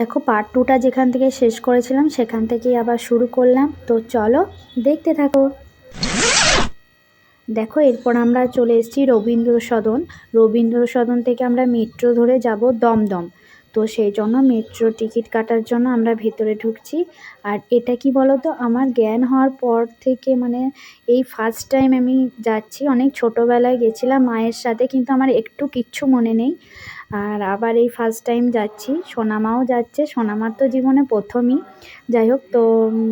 দেখো পার্ট টুটা যেখান থেকে শেষ করেছিলাম, সেখান থেকেই আবার শুরু করলাম। তো চলো, দেখতে থাকো। দেখো, এরপর আমরা চলে এসেছি রবীন্দ্র সদন রবীন্দ্র সদন থেকে আমরা মেট্রো ধরে যাব দমদম। তো সেই জন্য মেট্রো টিকিট কাটার জন্য আমরা ভেতরে ঢুকছি। আর এটা কি বলো তো আমার জ্ঞান হওয়ার পর থেকে মানে এই ফার্স্ট টাইম আমি যাচ্ছি। অনেক ছোটোবেলায় গেছিলাম মায়ের সাথে, কিন্তু আমার একটু কিচ্ছু মনে নেই। আর আবার এই ফার্স্ট টাইম যাচ্ছি। সোনামাও যাচ্ছে। সোনামার তো জীবনে প্রথমই। যাই হোক, তো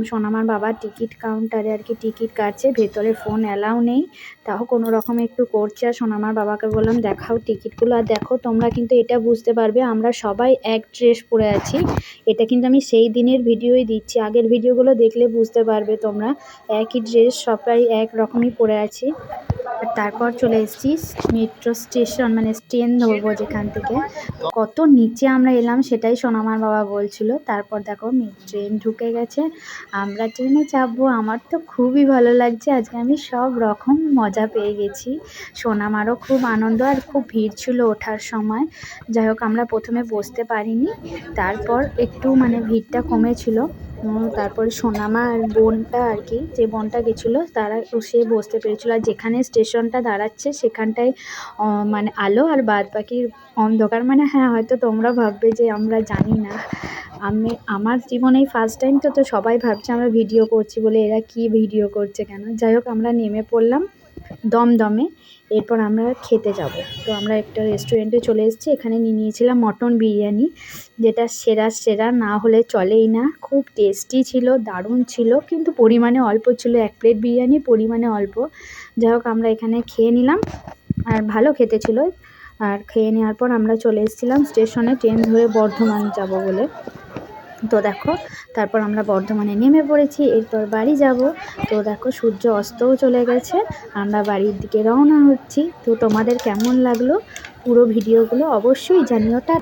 সোনামার বাবা টিকিট কাউন্টারে আর কি টিকিট কাটছে। ভেতরে ফোন অ্যালাউ নেই। তাও কোনো রকম একটু করছে। আর সোনামার বাবাকে বললাম, দেখাও টিকিটগুলো আর দেখো, তোমরা কিন্তু এটা বুঝতে পারবে। আমরা সবাই এক ড্রেস পরে আছি। এটা কিন্তু আমি সেই দিনের ভিডিওই দিচ্ছি। আগের ভিডিওগুলো দেখলে বুঝতে পারবে তোমরা। একই ড্রেস সবাই এক রকমই পরে আছি। তারপর চলে এসেছি মেট্রো স্টেশন মানে ট্রেন ধরবো যেখান থেকে। কত নিচে আমরা এলাম সেটাই সোনামার বাবা বলছিল। তারপর দেখো ট্রেন ঢুকে গেছে। আমরা ট্রেনে চাপবো, আমার তো খুবই ভালো লাগছে। আজকে আমি সব রকম মজা পেয়ে গেছি। সোনামারও খুব আনন্দ আর খুব ভিড় ছিল ওঠার সময়। যাই হোক, আমরা প্রথমে বসতে পারিনি। তারপর একটু মানে ভিড়টা কমেছিল। তারপরে সোনামা আর বোনটা আর কি, যে বোনটা গেছিল, তারা সে বসতে পেরেছিল। আর যেখানে স্টেশনটা দাঁড়াচ্ছে, সেখানটায় মানে আলো আর বাদ বাকি অন্ধকার। মানে হ্যাঁ হয়তো তোমরা ভাববে যে আমরা জানি না। আমি, আমার জীবনে ফার্স্ট টাইম তো তো সবাই ভাবছে আমরা ভিডিও করছি বলে, এরা কি ভিডিও করছে কেন? যাই হোক, আমরা নেমে পড়লাম। দমদমে, এরপর আমরা খেতে যাব। তো আমরা একটা রেস্টুরেন্টে চলে এসেছি, এখানে নিয়ে নিয়েছিলাম মটন বিরিয়ানি, যেটা সেরা সেরা, না হলে চলেই না। খুব টেস্টি ছিল, দারুণ ছিল, কিন্তু পরিমাণে অল্প ছিল, এক প্লেট বিরিয়ানি, পরিমাণে অল্প। যাই হোক, আমরা এখানে খেয়ে নিলাম, আর ভালো খেতে ছিল। আর খেয়ে নেওয়ার পর আমরা চলে এসেছিলাম স্টেশনে ট্রেন ধরে বর্ধমান যাব বলে। তো দেখো, তারপর আমরা বর্ধমানে নেমে পড়েছি, এরপর বাড়ি যাব। তো দেখো, সূর্য অস্তও চলে গেছে, আমরা বাড়ির দিকে রওনা হচ্ছি। তো তোমাদের কেমন লাগল পুরো ভিডিওগুলো অবশ্যই জানিও। টা